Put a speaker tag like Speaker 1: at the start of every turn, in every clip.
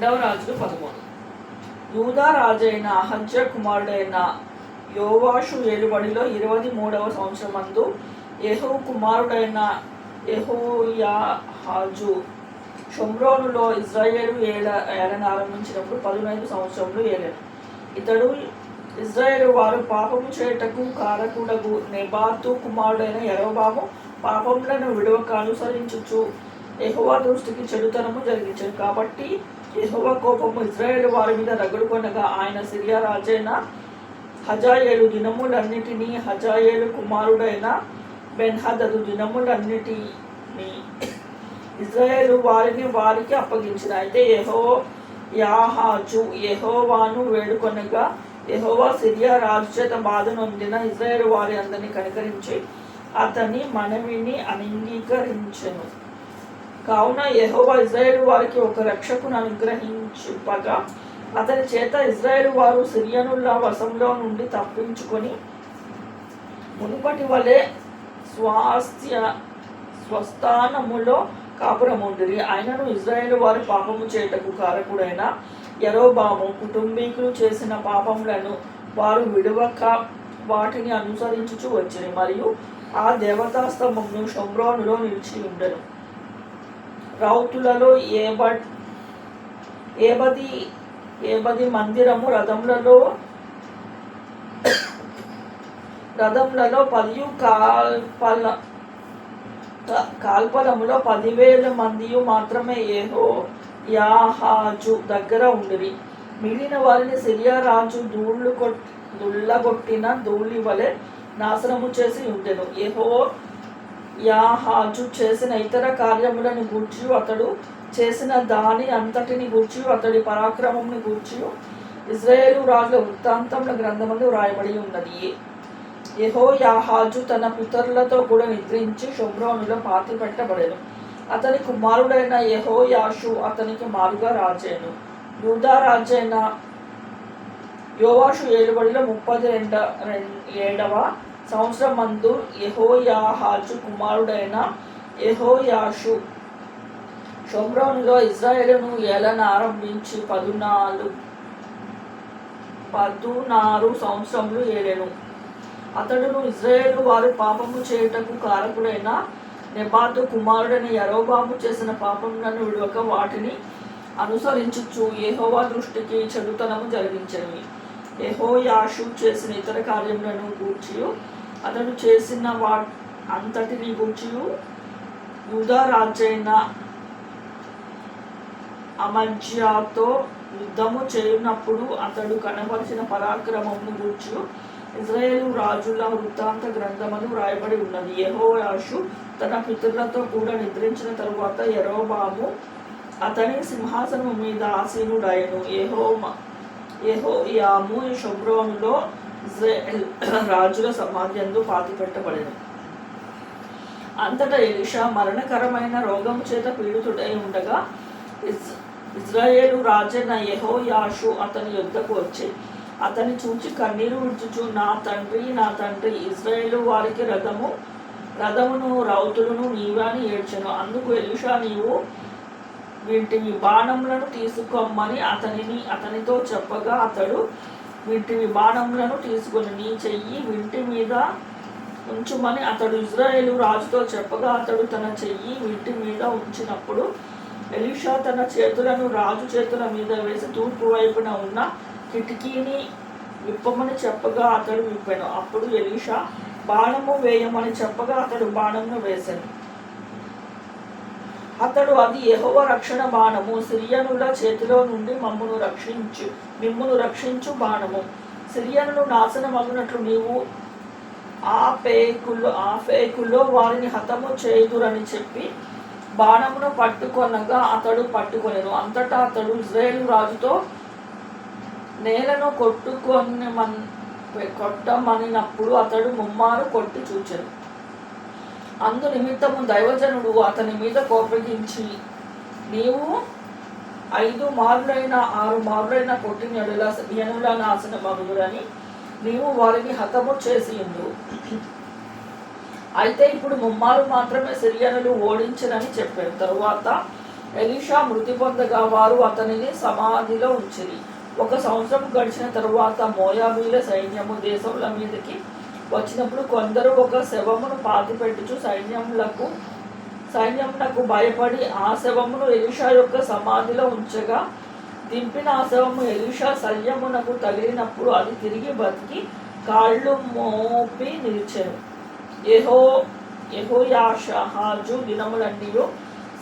Speaker 1: రెండవ రాజులు పదమూడు. యూదా రాజైన అహజ్య కుమారుడైన యోవాషు ఏలుబడిలో ఇరవై మూడవ సంవత్సరమందు యహో కుమారుడైన యెహోయాహాజు షమ్రోనులో ఇజ్రాయేలు ఏల ఏలన ఆరంభించినప్పుడు పదునైదు సంవత్సరంలో ఏలాడు ఇతడు ఇజ్రాయేల్ వారు పాపము చేయుటకు కారకుడగు నెబాతు కుమారుడైన ఎరవబాము పాపములను విడవక అనుసరించుచు ఎహోవా దృష్టికి చెడుతనము జరిగించాడు కాబట్టి యెహోవా కోపము ఇజ్రాయేల్ వారి మీద రగులుకొనగా ఆయన సిరియా రాజైన హజాయేలు దినములన్నిటినీ హజాయేలు కుమారుడైన బెన్హదదు దినములన్నిటిని ఇజ్రాయేలు వారిని వారికి అప్పగించిన. అయితే యహో యాహాజు యహోవాను వేడుకొనగా యహోవా సిరియా రాజు చేత బాధ నొందిన ఇజ్రాయేల్ వారి అందరినీ కనికరించి అతని మనవిని అంగీకరించను. కావున యహోవా ఇజ్రాయేల్ వారికి ఒక రక్షకును అనుగ్రహించుపగా అతని చేత ఇజ్రాయేల్ వారు సిరియనుల వశంలో నుండి తప్పించుకొని మునుపటి వలె స్వాస్థ్య స్వస్థానములో కాపురముండిరి ఆయనను ఇజ్రాయేల్ వారు పాపము చేటకు కారకుడైన ఎరోబాము కుటుంబీకులు చేసిన పాపములను వారు విడవక వాటిని అనుసరించుచు వచ్చిరి. మరియు ఆ దేవతా షమ్రోనులో నిలిచి ఉండను. రౌతులలో ఏబ ఏబది ఏబది మందిరము రథములలో రథములలో పదియు కాల్పల కాల్పలములో పదివేల మందియు మాత్రమే ఏహో యాహాజు దగ్గర ఉండిరి. మిగిలిన వారిని సిరియా రాజు ధూళ్ళు కొట్ దుళ్ళగొట్టిన ధూళి వలె నాశనము చేసి ఉండెను ఏహో యాహాజు చేసిన ఇతర కార్యములను గూర్చి అతడు చేసిన దాని అంతటిని గూర్చి అతడి పరాక్రమంని గూర్చి ఇజ్రాయేలు రాజుల వృత్తాంతముల గ్రంథములు వ్రాయబడి ఉన్నది. యెహో యాహాజు తన పితరులతో కూడా నిద్రించి శుభ్రోనులో పాతి పెట్టబడెను. అతని కుమారుడైన యహో యాషు అతనికి మారుగా రాజేను. యూదా రాజైన యోవాషు ఏలుబడిలో ముప్పది రెండ రెం- ఏడవ సంవత్సరం మందు ఎహోయాహాజు కుమారుడైన ఎహోయాషు షొమ్రోనులో ఇజ్రాయేలును ఏలను ఆరంభించి పదునాలుగు పదునారు సంవత్సరములు ఏలెను. అతడును ఇజ్రాయేలు వారు పాపము చేయుటకు కారకుడైన నెబాతు కుమారుడైన యరోబాము చేసిన పాపములను విడవక వాటిని అనుసరించుచు ఎహోవా దృష్టికి చెడుతనము జరిగించినవి ఎహోయాషు చేసిన ఇతర కార్యములను గూర్చి అతడు చేసిన వా అంతటిని గూర్చి యుధరాజైన అమజ్యాతో యుద్ధము చేయనప్పుడు అతడు కనబరిచిన పరాక్రమమును గూర్చి ఇజ్రాయేలు రాజుల వృత్తాంత గ్రంథములు వ్రాయబడి ఉన్నది. యెహోయాషు తన పితరులతో కూడా నిద్రించిన తరువాత యరోబాము అతని సింహాసనం మీద ఆసీనుడైను. యహో యెహోయాము శుభ్రంలో ఇజ్రాయెల్ రాజుల పాతి పాతిపెట్టబడెను. అంతటా ఎలిషా మరణకరమైన రోగం చేత పీడితుడై ఉండగా ఇజ్ ఇజ్రాయేలు రాజైన యెహోయాషు అతని యుద్ధకు వచ్చి అతని చూచి కన్నీరు విడుచుచు నా తండ్రి నా తండ్రి ఇజ్రాయేలు వారికి రథము రథమును రౌతులను నీవాని ఏడ్చను. అందుకు ఎలిషా నీవు వీటివి బాణములను తీసుకొమ్మని అతనిని అతనితో చెప్పగా అతడు వీటిని బాణములను తీసుకొని నీ చెయ్యి వింటి మీద ఉంచుమని అతడు ఇజ్రాయేలు రాజుతో చెప్పగా అతడు తన చెయ్యి వింటి మీద ఉంచినప్పుడు ఎలీషా తన చేతులను రాజు చేతుల మీద వేసి తూర్పు వైపున ఉన్న కిటికీని విప్పమని చెప్పగా అతడు విప్పాను. అప్పుడు ఎలీషా బాణము వేయమని చెప్పగా అతడు బాణమును వేశాను. అతడు అది యహోవ రక్షణ బాణము. సిరియనుల చేతిలో నుండి మమ్మును రక్షించు మిమ్మును రక్షించు బాణము. సిరియనులు నాశనమగునట్లు నీవు ఆ పేకుల్లో ఆ పేకుల్లో వారిని హతము చేయుదురని చెప్పి బాణమును పట్టుకొనగా అతడు పట్టుకొనెను. అంతటా అతడు ఇజ్రాయేల్ రాజుతో నేలను కొట్టుకొని మన్ కొట్టమనినప్పుడు అతడు ముమ్మారు కొట్టి చూచెను. అందు నిమిత్తము దైవజనుడు అతని మీద కోపగించి నీవు ఐదు మార్లైన ఆరు మార్లైన కొట్టిన ఎడల యనుల నాశన మగుదురని నీవు వారిని హతము చేసి ఉండు అయితే ఇప్పుడు ముమ్మారు మాత్రమే సిరియనులు ఓడించనని చెప్పారు. తరువాత ఎలీషా మృతి పొందగా వారు అతనిని సమాధిలో ఉంచిరి. ఒక సంవత్సరం గడిచిన తరువాత మోయాబీల సైన్యము దేశంల మీదకి వచ్చినప్పుడు కొందరు ఒక శవమును పాతిపెట్టుచు సైన్యములకు సైన్యమునకు భయపడి ఆ శవమును ఎలీషా యొక్క సమాధిలో ఉంచగా దింపిన ఆ శవము ఎలీషా సైన్యమునకు తగిలినప్పుడు అది తిరిగి బతికి కాళ్ళు మోపి నిలిచారు యెహో యెహోయాషహాజు దినములన్నీయు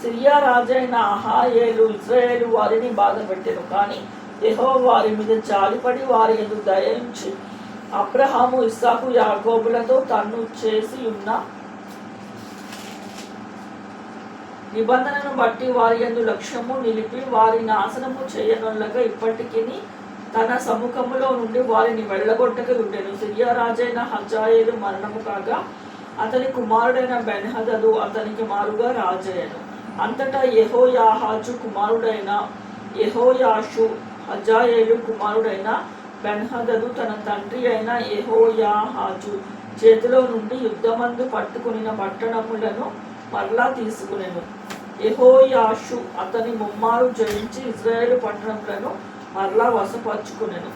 Speaker 1: సిరియా రాజైన అహాయేలు ఇజ్రాయేలు వారిని బాధపెట్టారు కానీ ఎహో వారి మీద జాలిపడి వారి ఎదురు దయించి అబ్రహాము ఇస్సాకు యాకోబులతో తన్ను చేసి ఉన్న నిబంధనను బట్టి వారి యందు లక్ష్యము నిలిపి వారి నాశనము చేయనులగా ఇప్పటికీ తన సముఖములో నుండి వారిని వెళ్ళగొట్టక ఉండేను సిరియా రాజైన హజాయేలు మరణము కాగా అతని కుమారుడైన బెన్హదదు అతనికి మారుగా రాజయ్యను. అంతటా యహోయాహాజు కుమారుడైన యహోయాషు హజాయేలు కుమారుడైన బెన్హదదు తన తండ్రి అయిన ఎహోయాహాజు చేతిలో నుండి యుద్ధమందు పట్టుకునిన పట్టణములను మరలా తీసుకునేను. ఎహోయాషు అతని ముమ్మారు జయించి ఇజ్రాయేల్ పట్టణములను మరలా వశపరుచుకునేను.